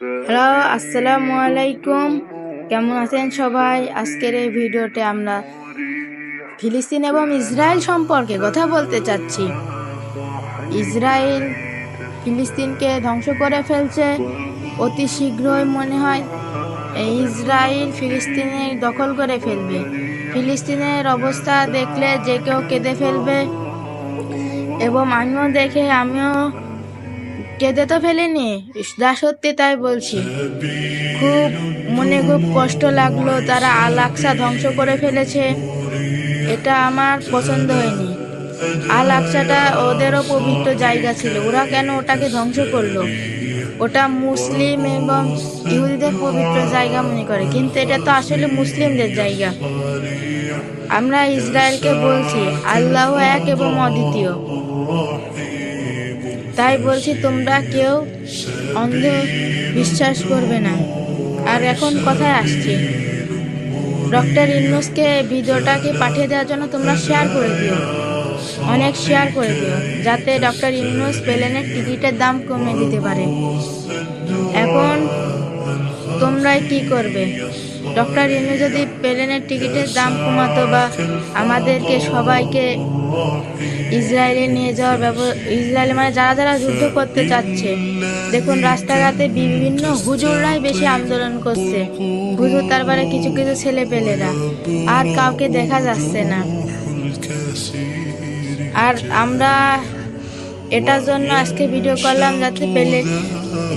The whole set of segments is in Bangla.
হ্যালো আসসালামু আলাইকুম কেমন আছেন সবাই? আজকের এই ভিডিওতে আমরা ফিলিস্তিন এবং ইসরায়েল সম্পর্কে কথা বলতে চাচ্ছি। ইসরায়েল ফিলিস্তিনকে ধ্বংস করে ফেলছে। অতি শীঘ্রই মনে হয় এই ইসরায়েল ফিলিস্তিনের দখল করে ফেলবে। ফিলিস্তিনের অবস্থা দেখলে যে কেউ কেঁদে ফেলবে এবং আমিও দেখে, আমিও কেঁদে তো ফেলিনি, যা সত্যি তাই বলছি। খুব মনে খুব কষ্ট লাগল, তারা আল আকসা ধ্বংস করে ফেলেছে। এটা আমার পছন্দ হয়নি। আল আকসাটা ওদেরও পবিত্র জায়গা ছিল, ওরা কেন ওটাকে ধ্বংস করল? ওটা মুসলিম এবং ইহুদিদের পবিত্র জায়গা মনে করে, কিন্তু এটা তো আসলে মুসলিমদের জায়গা। আমরা ইসরায়েলকে বলছি, আল্লাহ এক এবং অদ্বিতীয়। তাই বলছি, তোমরা কেউ অন্ধ বিশ্বাস করবে না। আর এখন কথায় আসছি। ডক্টর ইন্নুসকে ভিডিওটাকে পাঠিয়ে দেওয়ার জন্য তোমরা শেয়ার করে দিও। অনেক শেয়ার করে দিও, যাতে ডক্টর ইন্নুস প্লেনের টিকিটের দাম কমে দিতে পারে। এখন তোমরাই কি করবে? ডক্টর ইন্নু যদি প্লেনের টিকিটের দাম কমাতো বা আমাদেরকে সবাইকে ইসরায়েলে নিয়ে যাওয়ার ব্যবস্থা ইসরায়েলে মানে যারা যারা যুদ্ধ করতে চাচ্ছে, দেখুন রাস্তাঘাটে বিভিন্ন হুজুররাই বেশি আন্দোলন করছে। হুজুর তারপরে কিছু কিছু ছেলে পেলেরা আর কাউকে দেখা যাচ্ছে না। আর আমরা এটার জন্য আজকে ভিডিও করলাম যাতে পেলে,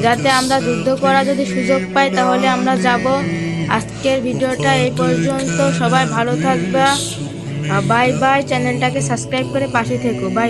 যাতে আমরা যুদ্ধ করা যদি সুযোগ পাই, তাহলে আমরা যাব। আজকের ভিডিওটা এই পর্যন্ত। সবাই ভালো থাকবে। বাই বাই চ্যানেলটাকে সাবস্ক্রাইব করে পাশে থেকো। বাই